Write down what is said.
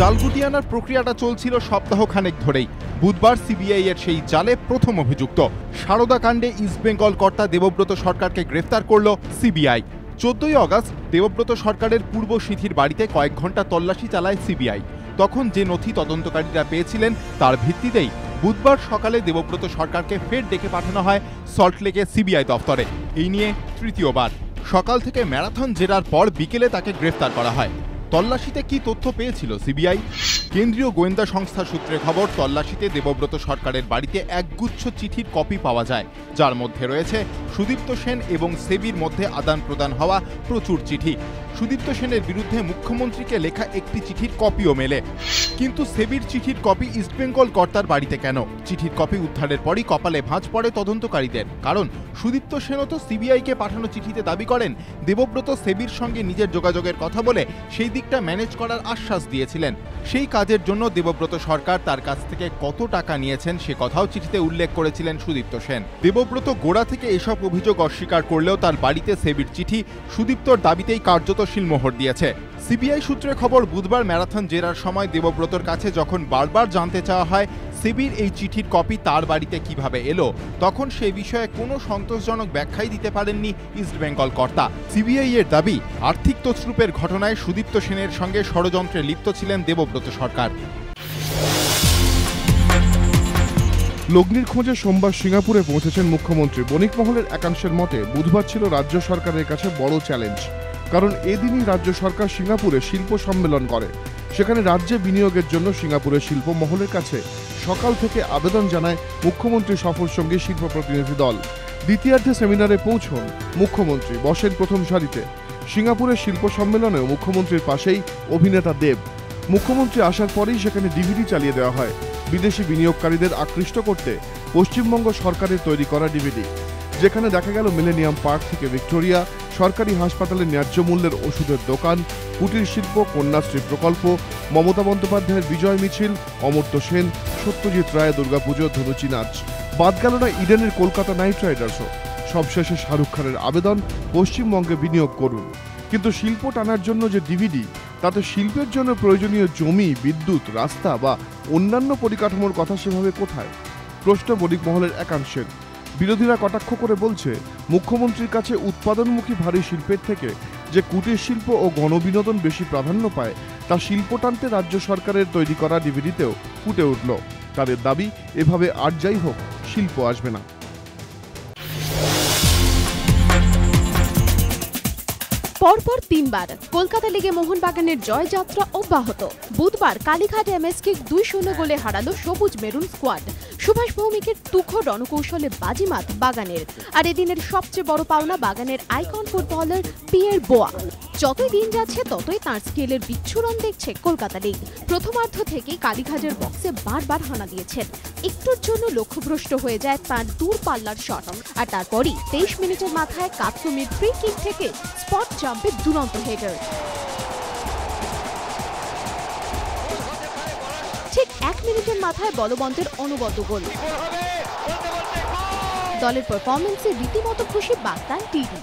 জালগুটি আনার প্রক্রিয়াটা চলছিল সপ্তাহখানেক ধরেই। বুধবার সিবিআই এর সেই জালে প্রথম অভিযুক্ত। সারদা কাণ্ডে ইস্টবেঙ্গল কর্তা দেবব্রত সরকারকে গ্রেফতার করল সিবিআই। চোদ্দই অগস্ট দেবব্রত সরকারের পূর্ব সিঁথির বাড়িতে কয়েক ঘণ্টা তল্লাশি চালায় সিবিআই। তখন যে নথি তদন্তকারীরা পেয়েছিলেন তার ভিত্তিতেই বুধবার সকালে দেবব্রত সরকারকে ফের ডেকে পাঠানো হয় সল্টলেকে সিবিআই দফতরে। এই নিয়ে তৃতীয়বার। সকাল থেকে ম্যারাথন জেরার পর বিকেলে তাকে গ্রেফতার করা হয়। তল্লাশিতে কি তথ্য পেয়েছিল সিবিআই? কেন্দ্রীয় গোয়েন্দা সংস্থা সূত্রে খবর, তল্লাশিতে দেবব্রত সরকারের বাড়িতে একগুচ্ছ চিঠির কপি পাওয়া যায়। যার মধ্যে রয়েছে সুদীপ্ত সেন এবং সেবির মধ্যে আদান প্রদান হওয়া প্রচুর চিঠি। সুদীপ্ত সেনের বিরুদ্ধে মুখ্যমন্ত্রীকে লেখা একটি চিঠির কপিও মেলে। কিন্তু সেবির চিঠির কপি ইস্টবেঙ্গল কর্তার বাড়িতে কেন? চিঠির কপি উদ্ধারের পরই কপালে ভাঁজ পড়ে তদন্তকারীদের। কারণ, সুদীপ্ত সেনও তো সিবিআইকে পাঠানো চিঠিতে দাবি করেন, দেবব্রত সেবির সঙ্গে নিজের যোগাযোগের কথা বলে সেই দিকটা ম্যানেজ করার আশ্বাস দিয়েছিলেন। সেই কাজের জন্য দেবব্রত সরকার তার কাছ থেকে কত টাকা নিয়েছেন সে কথাও চিঠিতে উল্লেখ করেছিলেন সুদীপ্ত সেন। দেবব্রত গোড়া থেকে এসব অভিযোগ অস্বীকার করলেও তার বাড়িতে সেবির চিঠি সুদীপ্তর দাবিতেই কার্যত শিলমোহর দিয়েছে। সিবিআই সূত্রে খবর, বুধবার ম্যারাথন জেরার সময় দেবব্রতর কাছে যখন বারবার জানতে চাওয়া হয়, সিবির এই চিঠির কপি তার বাড়িতে কীভাবে এলো, তখন সে বিষয়ে কোনো সন্তোষজনক ব্যাখ্যাই দিতে পারেননি ইস্টবেঙ্গল কর্তা। সিবিআই এর দাবি, আর্থিক তছরূপের ঘটনায় সুদীপ্ত সেনের সঙ্গে ষড়যন্ত্রে লিপ্ত ছিলেন দেবব্রত সরকার। লগ্নির খোঁজে সোমবার সিঙ্গাপুরে পৌঁছেছেন মুখ্যমন্ত্রী। বণিক মহলের একাংশের মতে, বুধবার ছিল রাজ্য সরকারের কাছে বড় চ্যালেঞ্জ। কারণ এদিনই রাজ্য সরকার সিঙ্গাপুরে শিল্প সম্মেলন করে। সেখানে রাজ্যে বিনিয়োগের জন্য সিঙ্গাপুরের শিল্প মহলের কাছে সকাল থেকে আবেদন জানায় মুখ্যমন্ত্রী সফর সঙ্গে শিল্প প্রতিনিধি দল। দ্বিতীয়ার্ধে সেমিনারে পৌঁছন মুখ্যমন্ত্রী বসেন প্রথম সারিতে। সিঙ্গাপুরের শিল্প সম্মেলনেও মুখ্যমন্ত্রীর পাশেই অভিনেতা দেব। মুখ্যমন্ত্রী আসার পরেই সেখানে ডিভিডি চালিয়ে দেওয়া হয়। বিদেশি বিনিয়োগকারীদের আকৃষ্ট করতে পশ্চিমবঙ্গ সরকারের তৈরি করা ডিভিডি। যেখানে দেখা গেল মিলেনিয়াম পার্ক থেকে ভিক্টোরিয়া সরকারি হাসপাতালে ন্যায্য মূল্যের ওষুধের দোকান, কুটির শিল্প, কন্যাশ্রী প্রকল্প, মমতা বন্দ্যোপাধ্যায়ের বিজয় মিছিল, অমর্ত্য সেন, সত্যজিৎ রায় দুর্গাপুজো, ধনুচি নাচ। বাদ গেল না ইডেনের কলকাতা নাইট রাইডার্সও। সবশেষে শাহরুখ খানের আবেদন, পশ্চিমবঙ্গে বিনিয়োগ করুন। কিন্তু শিল্প টানার জন্য যে ডিভিডি তাতে শিল্পের জন্য প্রয়োজনীয় জমি, বিদ্যুৎ, রাস্তা বা অন্যান্য পরিকাঠামোর কথা সেভাবে কোথায়? প্রশ্ন বণিক মহলের একাংশের। বিরোধীরা কটাক্ষ করে বলছে, মুখ্যমন্ত্রীর কাছে উৎপাদনমুখী ভারী শিল্পের থেকে যে কুটির শিল্প ও গণবিনোদন বেশি প্রাধান্য পায়, তা শিল্প টানতে রাজ্য সরকারের তৈরি করা ডিভিডিতেও ফুটে উঠল। তাদের দাবি, এভাবে আর যাই হোক, শিল্প আসবে না। পরপর তিনবার, কলকাতা লিগে মোহনবাগানের জয়যাত্রা অব্যাহত। বুধবার কালীঘাট এমএসকে দুই শূন্য গোলে হারালো সবুজ মেরুন স্কোয়াড। সুভাষ ভৌমিকের তুখো রণকৌশলে বাজিমাত বাগানের। আর এদিনের সবচেয়ে বড় পাওনা বাগানের আইকন ফুটবলার পিয়ের বোয়া। যতই দিন যাচ্ছে, ততই তার স্কেলের বিচ্ছুরণ দেখছে কলকাতা লিগ। প্রথমার্ধ থেকেই কালীঘাটের বক্সে বারবার হানা দিয়েছেন। একটুর জন্য লক্ষ্যভ্রষ্ট হয়ে যায় তার দূর পাল্লার শট। আর তারপরই তেইশ মিনিটের মাথায় কাতসুমির ফ্রি কিক থেকে স্পট জাম্পে দুরন্ত হেডার এক মিনিটের মাথায় বলবন্তের অনুগত গোল। দলের পারফরমেন্সে রীতিমতো খুশি বাগদান টিভি।